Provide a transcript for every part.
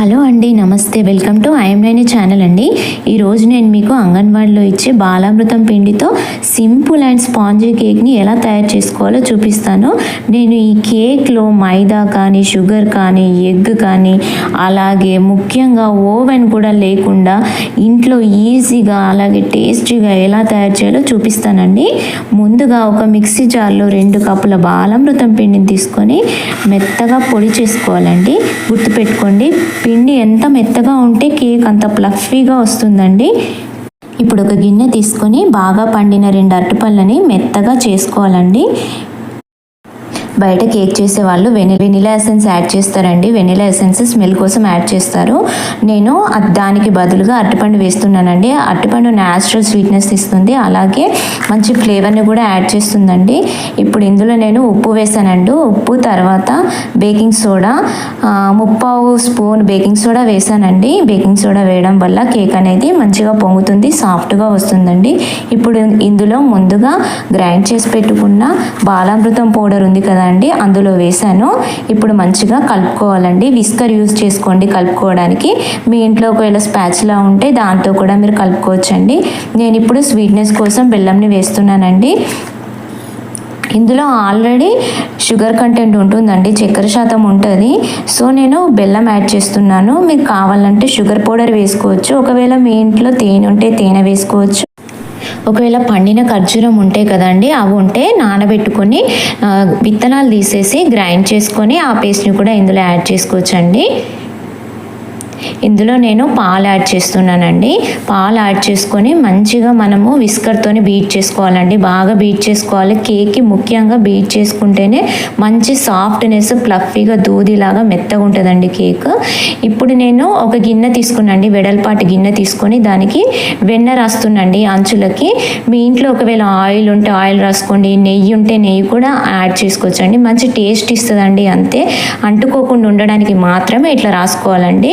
Hello అండి నమస్తే. Welcome to ఐఎంలైని channel అండి. ఈరోజు నేను మీకు అంగన్వాడీలో ఇచ్చే బాలామృతం పిండితో సింపుల్ అండ్ స్పాంజీ కేక్ని ఎలా తయారు చేసుకోవాలో చూపిస్తాను. నేను ఈ కేక్లో మైదా కానీ షుగర్ కానీ ఎగ్ కానీ అలాగే ముఖ్యంగా ఓవెన్ కూడా లేకుండా ఇంట్లో ఈజీగా అలాగే టేస్టీగా ఎలా తయారు చేయాలో చూపిస్తానండి. ముందుగా ఒక మిక్సీ జార్లో రెండు కప్పుల బాలామృతం పిండిని తీసుకొని మెత్తగా పొడి చేసుకోవాలండి. గుర్తుపెట్టుకోండి పిండి ఎంత మెత్తగా ఉంటే కేక్ అంత ప్లఫీగా వస్తుందండి. ఇప్పుడు ఒక గిన్నె తీసుకొని బాగా పండిన రెండు అరటిపళ్ళని మెత్తగా చేసుకోవాలండి. బయట కేక్ చేసే వాళ్ళు వెని వెనిలా ఎసెన్స్ యాడ్ చేస్తారండి. వెనిలా ఎసెన్స్ స్మెల్ కోసం యాడ్ చేస్తారు. నేను దానికి బదులుగా అరటిపండు వేస్తున్నానండి. అరటిపండు న్యాచురల్ స్వీట్నెస్ ఇస్తుంది. అలాగే మంచి ఫ్లేవర్ని కూడా యాడ్ చేస్తుందండి. ఇప్పుడు ఇందులో నేను ఉప్పు వేసానండి. ఉప్పు తర్వాత బేకింగ్ సోడా ముప్పావు స్పూన్ బేకింగ్ సోడా వేసానండి. బేకింగ్ సోడా వేయడం వల్ల కేక్ అనేది మంచిగా పొంగుతుంది సాఫ్ట్గా వస్తుందండి. ఇప్పుడు ఇందులో ముందుగా గ్రైండ్ చేసి పెట్టుకున్న బాలామృతం పౌడర్ ఉంది కదా కదండి అందులో వేసాను ఇప్పుడు మంచిగా కలుపుకోవాలండి. విస్కర్ యూస్ చేసుకోండి కలుపుకోవడానికి. మీ ఇంట్లో ఒకవేళ స్పాచ్లా ఉంటే దాంతో కూడా మీరు కలుపుకోవచ్చండి. నేను ఇప్పుడు స్వీట్నెస్ కోసం బెల్లంని వేస్తున్నానండి. ఇందులో ఆల్రెడీ షుగర్ కంటెంట్ ఉంటుందండి చక్కెర శాతం ఉంటుంది. సో నేను బెల్లం యాడ్ చేస్తున్నాను. మీకు కావాలంటే షుగర్ పౌడర్ వేసుకోవచ్చు. ఒకవేళ మీ ఇంట్లో తేనె ఉంటే తేనె వేసుకోవచ్చు. ఒకవేళ పండిన ఖర్జూరం ఉంటే కదండి అవి ఉంటే నానబెట్టుకొని విత్తనాలు తీసేసి గ్రైండ్ చేసుకొని ఆ పేస్ట్ని కూడా ఇందులో యాడ్ చేసుకోవచ్చండి. ఇందులో నేను పాలు యాడ్ చేస్తున్నానండి. పాలు యాడ్ చేసుకొని మంచిగా మనము విస్కర్తోని బీట్ చేసుకోవాలండి. బాగా బీట్ చేసుకోవాలి. కేక్కి ముఖ్యంగా బీట్ చేసుకుంటేనే మంచి సాఫ్ట్నెస్ ఫ్లఫీగా దూదిలాగా మెత్తగా ఉంటుందండి కేక్. ఇప్పుడు నేను ఒక గిన్నె తీసుకున్నాండి వెడల్పాటి గిన్నె తీసుకొని దానికి వెన్న రాస్తున్నండి అంచులకి. మీ ఇంట్లో ఒకవేళ ఆయిల్ ఉంటే ఆయిల్ రాసుకోండి. నెయ్యి ఉంటే నెయ్యి కూడా యాడ్ చేసుకోవచ్చండి. మంచి టేస్ట్ ఇస్తుందండి అంతే. అంటుకోకుండా ఉండడానికి మాత్రమే ఇట్లా రాసుకోవాలండి.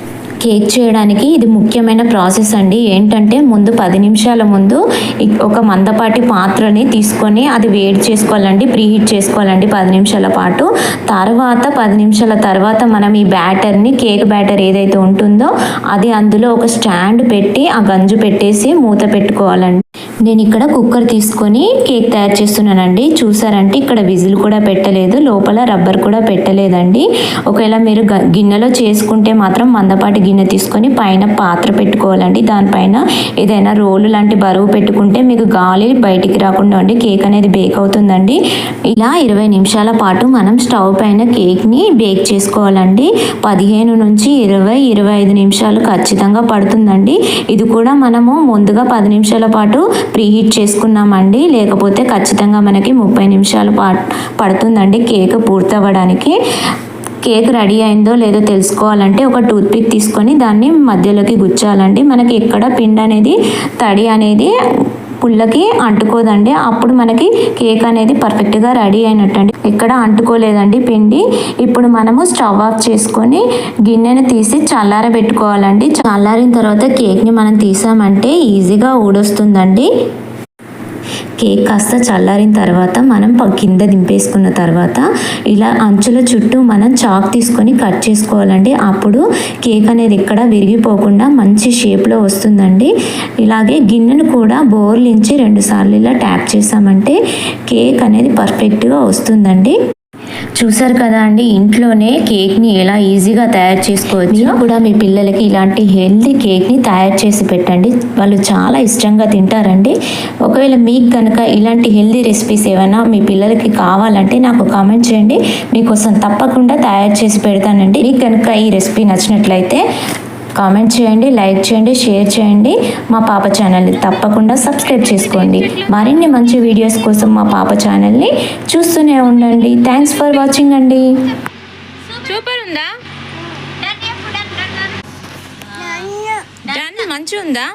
కేక్ చేయడానికి ఇది ముఖ్యమైన ప్రాసెస్ అండి. ఏంటంటే ముందు పది నిమిషాల ముందు ఒక మందపాటి పాత్రని తీసుకొని అది వేడి చేసుకోవాలండి ప్రీహీట్ చేసుకోవాలండి పది నిమిషాల పాటు. తర్వాత పది నిమిషాల తర్వాత మనం ఈ బ్యాటర్ని కేక్ బ్యాటర్ ఏదైతే ఉంటుందో అది అందులో ఒక స్టాండ్ పెట్టి ఆ గంజు పెట్టేసి మూత పెట్టుకోవాలండి. నేను ఇక్కడ కుక్కర్ తీసుకొని కేక్ తయారు చేస్తున్నానండి. చూసారంటే ఇక్కడ విజిల్ కూడా పెట్టలేదు లోపల రబ్బర్ కూడా పెట్టలేదండి. ఒకవేళ మీరు గ- గిన్నెలో చేసుకుంటే మాత్రం మందపాటి గిన్నె తీసుకొని పైన పాత్ర పెట్టుకోవాలండి. దానిపైన ఏదైనా రోలు లాంటి బరువు పెట్టుకుంటే మీకు గాలి బయటికి రాకుండా ఉండి కేక్ అనేది బేక్ అవుతుందండి. ఇలా ఇరవై నిమిషాల పాటు మనం స్టవ్ పైన కేక్ని బేక్ చేసుకోవాలండి. పదిహేను నుంచి ఇరవై ఇరవై ఐదు నిమిషాలు ఖచ్చితంగా పడుతుందండి. ఇది కూడా మనము ముందుగా పది నిమిషాల పాటు ప్రీహీట్ చేసుకున్నామండి. లేకపోతే ఖచ్చితంగా మనకి ముప్పై నిమిషాలు పా పడుతుందండి కేక్ పూర్తవ్వడానికి. కేక్ రెడీ అయిందో లేదో తెలుసుకోవాలంటే ఒక టూత్పిక్ తీసుకొని దాన్ని మధ్యలోకి గుచ్చాలండి. మనకి ఎక్కడ పిండి అనేది తడి అనేది పుల్లకి అంటుకోదండి. అప్పుడు మనకి కేక్ అనేది పర్ఫెక్ట్గా రెడీ అయినట్టండి. ఎక్కడ అంటుకోలేదండి పిండి. ఇప్పుడు మనము స్టవ్ ఆఫ్ చేసుకొని గిన్నెను తీసి చల్లారబెట్టుకోవాలండి చల్లారిన తర్వాత కేక్ని మనం తీసామంటే ఈజీగా ఊడొస్తుందండి. కేక్ కాస్త చల్లారిన తర్వాత మనం కింద దింపేసుకున్న తర్వాత ఇలా అంచుల చుట్టూ మనం చాక్ తీసుకొని కట్ చేసుకోవాలండి. అప్పుడు కేక్ అనేది ఎక్కడ విరిగిపోకుండా మంచి షేప్లో వస్తుందండి. ఇలాగే గిన్నెను కూడా బోర్లించి రెండుసార్లు ఇలా ట్యాప్ చేసామంటే కేక్ అనేది పర్ఫెక్ట్గా వస్తుందండి. చూసారు కదా అండి ఇంట్లోనే కేక్ని ఎలా ఈజీగా తయారు చేసుకోవచ్చు? కూడా మీ పిల్లలకి ఇలాంటి హెల్తీ కేక్ని తయారు చేసి పెట్టండి. వాళ్ళు చాలా ఇష్టంగా తింటారండి. ఒకవేళ మీకు కనుక ఇలాంటి హెల్తీ రెసిపీస్ ఏమైనా మీ పిల్లలకి కావాలంటే నాకు కామెంట్ చేయండి. మీకోసం తప్పకుండా తయారు చేసి పెడతానండి. మీకు కనుక ఈ రెసిపీ నచ్చినట్లయితే కామెంట్ చేయండి లైక్ చేయండి షేర్ చేయండి. మా పాప ఛానల్ని తప్పకుండా సబ్స్క్రైబ్ చేసుకోండి. మరిన్ని మంచి వీడియోస్ కోసం మా పాప ఛానల్ని చూస్తూనే ఉండండి. థ్యాంక్స్ ఫర్ వాచింగ్ అండి. సూపర్ ఉందా? మంచిగా ఉందా